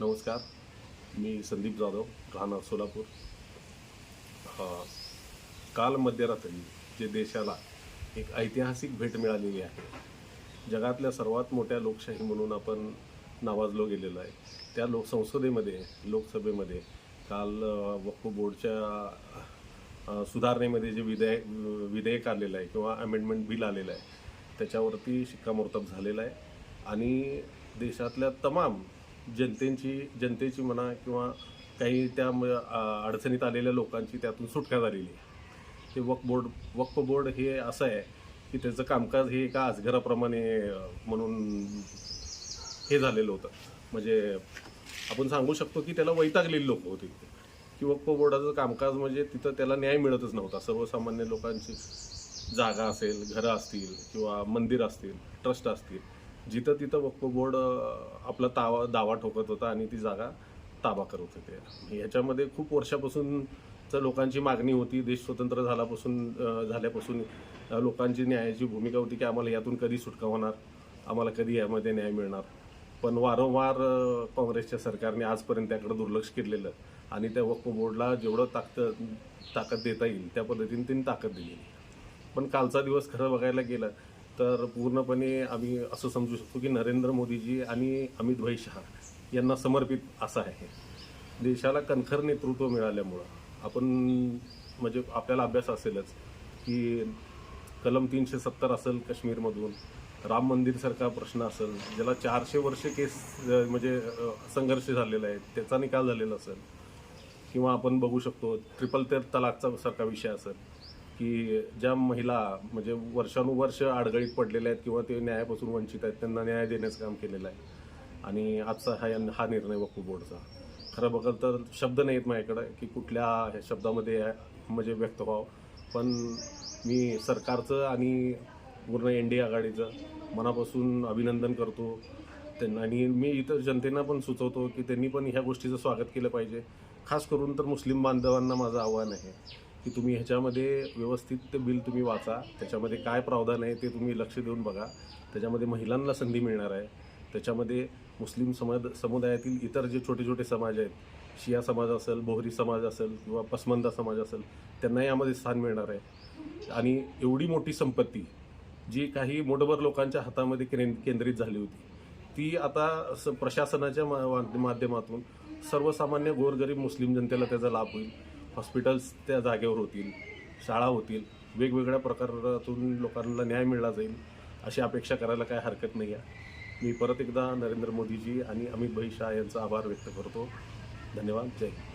नमस्कार मी संदीप जाधव राहणार सोलापूर. काल मध्यरात्री जे देशाला एक ऐतिहासिक भेट मिळालेली आहे जगातल्या सर्वात मोठ्या लोकशाही म्हणून आपण नावाजलो गेलेलो आहे. त्या लोकसंसदेमध्ये लोकसभेमध्ये काल वक्फ बोर्डच्या सुधारणेमध्ये जे विधेयक विधेयक आलेलं आहे किंवा अमेंडमेंट बिल आलेलं आहे त्याच्यावरती शिक्कामोर्तब झालेलं आहे. आणि देशातल्या तमाम जनतेची जनतेची म्हणा किंवा काही त्या म- अडचणीत आलेल्या लोकांची त्यातून सुटका झालेली आहे. ते वक्फ बोर्ड वक्फ बोर्ड हे असं आहे की त्याचं कामकाज हे एका अजगराप्रमाणे म्हणून हे झालेलं होतं. म्हणजे आपण सांगू शकतो की त्याला वैतागलेली लोक होती की वक्फ बोर्डाचं कामकाज म्हणजे तिथं त्याला न्याय मिळतच नव्हता. सर्वसामान्य लोकांची जागा असेल घरं असतील किंवा मंदिर असतील ट्रस्ट असतील. जिथं तिथं वक्फ बोर्ड आपला तावा दावा ठोकत होता आणि ती जागा ताबा करत होते. ह्याच्यामध्ये खूप वर्षापासून लोकांची मागणी होती देश स्वतंत्र झाल्यापासून झाल्यापासून लोकांची न्यायाची भूमिका होती की आम्हाला यातून कधी सुटका होणार आम्हाला कधी यामध्ये न्याय मिळणार. पण वारंवार काँग्रेसच्या सरकारने आजपर्यंत त्याकडे दुर्लक्ष केलेलं आणि त्या वक्फ बोर्डला जेवढं ताकद ताकद देता येईल त्या पद्धतीने त्यांनी ताकद दिली पण कालचा दिवस खरं बघायला गेलं तर पूर्णपणे आम्ही असं समजू शकतो की नरेंद्र मोदीजी आणि अमित भाई शहा यांना समर्पित असं आहे. देशाला कणखर नेतृत्व मिळाल्यामुळं आपण म्हणजे आपल्याला अभ्यास असेलच की कलम तीनशे सत्तर असेल काश्मीरमधून राम मंदिरसारखा प्रश्न असेल ज्याला चारशे वर्ष केस म्हणजे संघर्ष झालेला आहे त्याचा निकाल झालेला असेल किंवा आपण बघू शकतो ट्रिपल तेर तलाकचा सारखा विषय असेल. की ज्या महिला म्हणजे वर्षानुवर्ष अडगळीत पडलेल्या आहेत किंवा ते न्यायापासून वंचित आहेत त्यांना न्याय देण्याचं काम केलेलं आहे. आणि आजचा हा हा निर्णय वक्फ बोर्डचा. खरं बघाल तर शब्द नाही आहेत माझ्याकडे की कुठल्या ह्या शब्दामध्ये म्हणजे व्यक्त व्हावं. पण मी सरकारचं आणि पूर्ण एन डी आघाडीचं मनापासून अभिनंदन करतो. त्यांना आणि मी इतर जनतेना पण सुचवतो की त्यांनी पण ह्या गोष्टीचं स्वागत केलं पाहिजे. खास करून तर मुस्लिम बांधवांना माझं आव्हान आहे. की तुम्ही ह्याच्यामध्ये व्यवस्थित बिल तुम्ही वाचा त्याच्यामध्ये काय प्रावधान आहे ते तुम्ही लक्ष देऊन बघा. त्याच्यामध्ये महिलांना संधी मिळणार आहे. त्याच्यामध्ये मुस्लिम समाज समुदायातील इतर जे छोटे छोटे समाज आहेत शिया समाज असेल बोहरी समाज असेल किंवा पसमंदा समाज असेल त्यांना यामध्ये स्थान मिळणार आहे. आणि एवढी मोठी संपत्ती जी काही मोठभर लोकांच्या हातामध्ये केंद्रित झाली होती ती आता स प्रशासनाच्या मा- माध्यमातून सर्वसामान्य गोरगरीब मुस्लिम जनतेला त्याचा लाभ होईल. हॉस्पिटल्स त्या जागेवर होतील शाळा होतील वेगवेगळ्या प्रकारातून लोकांना न्याय मिळला जाईल अशी अपेक्षा करायला काय हरकत नाही आहे. मी परत एकदा नरेंद्र मोदीजी आणि अमित भाई शाह यांचा आभार व्यक्त करतो. धन्यवाद. जय हिंद.